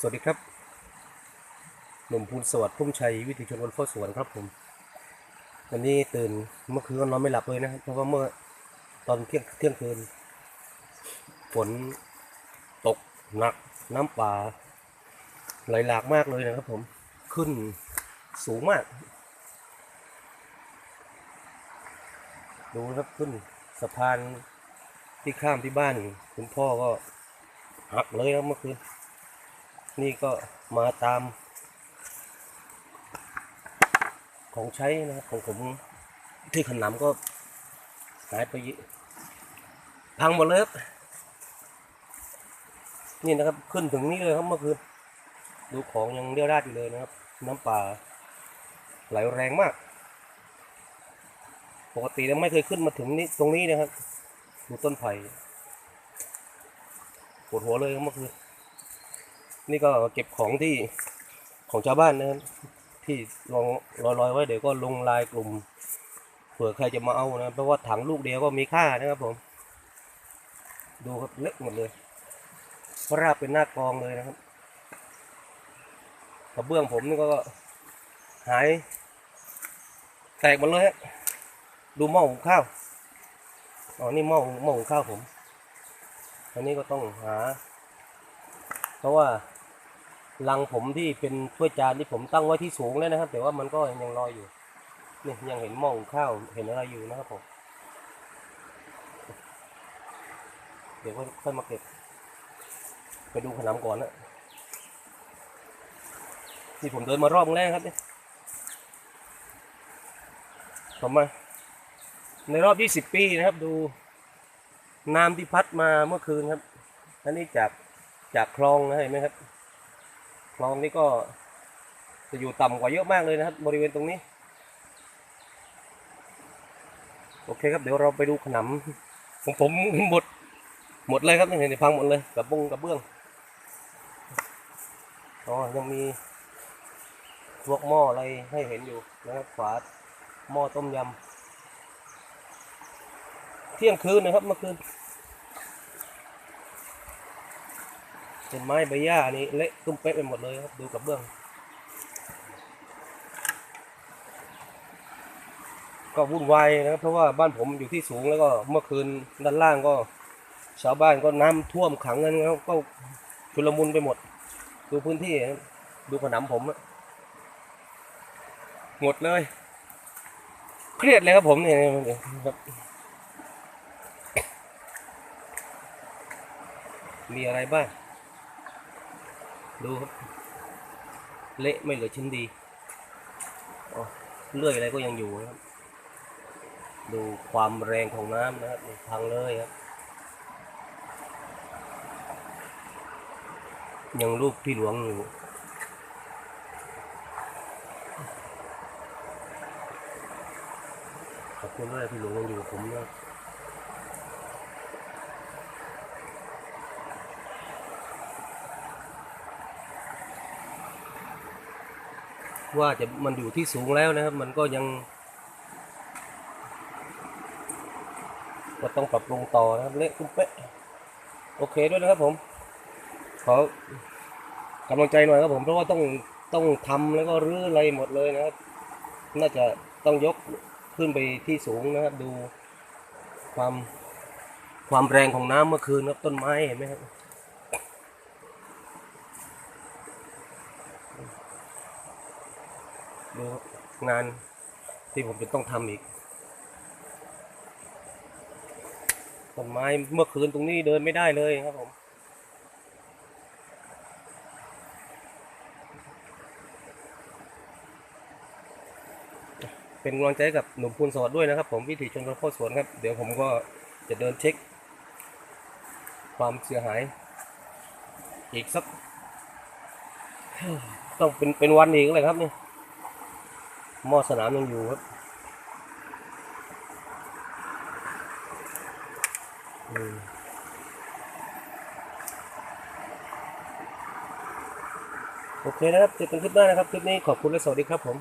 สวัสดีครับ หนุ่มภูลสวัสดิ์พุ่มชัยวิถีชนคนเฝ้าสวนครับผมวันนี้ตื่นเมื่อคืนก็นอนไม่หลับเลยนะครับเพราะว่าเมื่อตอนเที่ยงเที่ยงคืนฝนตกหนักน้ำป่าไหลหลากมากเลยนะครับผมขึ้นสูงมาก ดูครับขึ้นสะพานที่ข้ามที่บ้าน คุณพ่อก็หักเลยครับเมื่อคืน นี่ก็มาตาม ของใช้นะของผมที่ขนำก็หายไปเยอะพังหมดเลยนี่นะครับขึ้นถึงนี่เลยครับเมื่อคืนดูของยังเรียวราดอยู่เลยนะครับ น้ำป่าไหลแรงมาก ปกติแล้วไม่เคยขึ้นมาถึงนี้ตรงนี้นะครับ ดูต้นไผ่ปวดหัวเลยครับเมื่อคืน นี่ก็เก็บของที่ของชาวบ้านนะครับที่ลองลอยๆไว้เดี๋ยวก็ลงลายกลุ่มเผื่อใครจะมาเอานะเพราะว่าถังลูกเดียวก็มีค่านะครับผม ดูครับเล็กหมดเลยพราบเป็นหน้ากองเลยนะครับกระเบื้องผมนี่ก็หาย แตกหมดเลยฮะดูหม้อหุงข้าวอ๋อนี่หม้อหม้อหุงข้าวผมอันนี้ก็ต้องหา เพราะว่า ลังผมที่เป็นถ้วยจานที่ผมตั้งไว้ที่สูงแล้วนะครับ แต่ว่ามันก็ยังลอยอยู่นี่ยังเห็นหม้องข้าวเห็นอะไรอยู่นะครับผมเดี๋ยวค่อยมาเก็บ ไปดูขนำก่อนนะนี่ผมเดินมารอบแรกครับเนี่ยผมมา ในรอบ20ปีนะครับ ดูน้ำที่พัดมาเมื่อคืนครับอันนี้จากจากคลองนะเห็นไหมครับ คลองนี้ก็จะอยู่ต่ำกว่าเยอะมากเลยนะครับ บริเวณตรงนี้ โอเคครับเดี๋ยวเราไปดูขนำของผมหมด หมดเลยครับเห็นพังหมดเลยกับบุ้งกับเบื้องอ๋อยังมีพวกหม้ออะไรให้เห็นอยู่นะครับฝาหม้อต้มยำเที่ยงคืนนะครับเมื่อคืน เป็นไม้ใบหญ้านี่เละตุ้มเป๊ะไปหมดเลยครับ ดูกับเบื้อง ก็วุ่นวายนะครับ เพราะว่าบ้านผมอยู่ที่สูงแล้วก็เมื่อคืนด้านล่างก็ ชาวบ้านก็น้ำท่วมขังกันแล้วก็ชุลมุนไปหมด ดูพื้นที่ ดูขนำผมอะหมดเลย เครียดเลยครับผมเนี่ยครับมีอะไรบ้าง ดูครับ เละไม่เหลือชิ้นดีเลื่อยอะไรก็ยังอยู่นะครับ ดูความแรงของน้ำนะครับพังเลยครับ ยังรูปพี่หลวงอยู่ขอบคุณด้วยพี่หลวงยังอยู่กับผมนะ ว่าจะมันอยู่ที่สูงแล้วนะครับ มันก็ยัง ก็ต้องปรับปรุงต่อนะครับเละตุ้มเป๊ะโอเคด้วยนะครับผม ขอกำลังใจหน่อยครับผมเพราะว่าต้องต้องทำแล้วก็รื้ออะไรหมดเลยนะครับ น่าจะต้องยกขึ้นไปที่สูงนะครับ ดูความความแรงของน้ำเมื่อคืนครับต้นไม้เห็นไหมครับ ดูงานที่ผมจะต้องทำอีกต้นไม้เมื่อคืนตรงนี้เดินไม่ได้เลยครับผมเป็นกำลังใจกับหนุ่มพูนสวัสดด้วยนะครับ ผมวิถีชนคนเข้าสวนครับ เดี๋ยวผมก็จะเดินเช็ค ความเสียหาย อีกสัก ต้องเป็นเป็นวันอีกเลยครับนี่ หม้อสนามยังอยู่ครับโอเคนะครับเจอกันคลิปหน้านะครับ คลิปนี้ขอบคุณและสวัสดีครับผม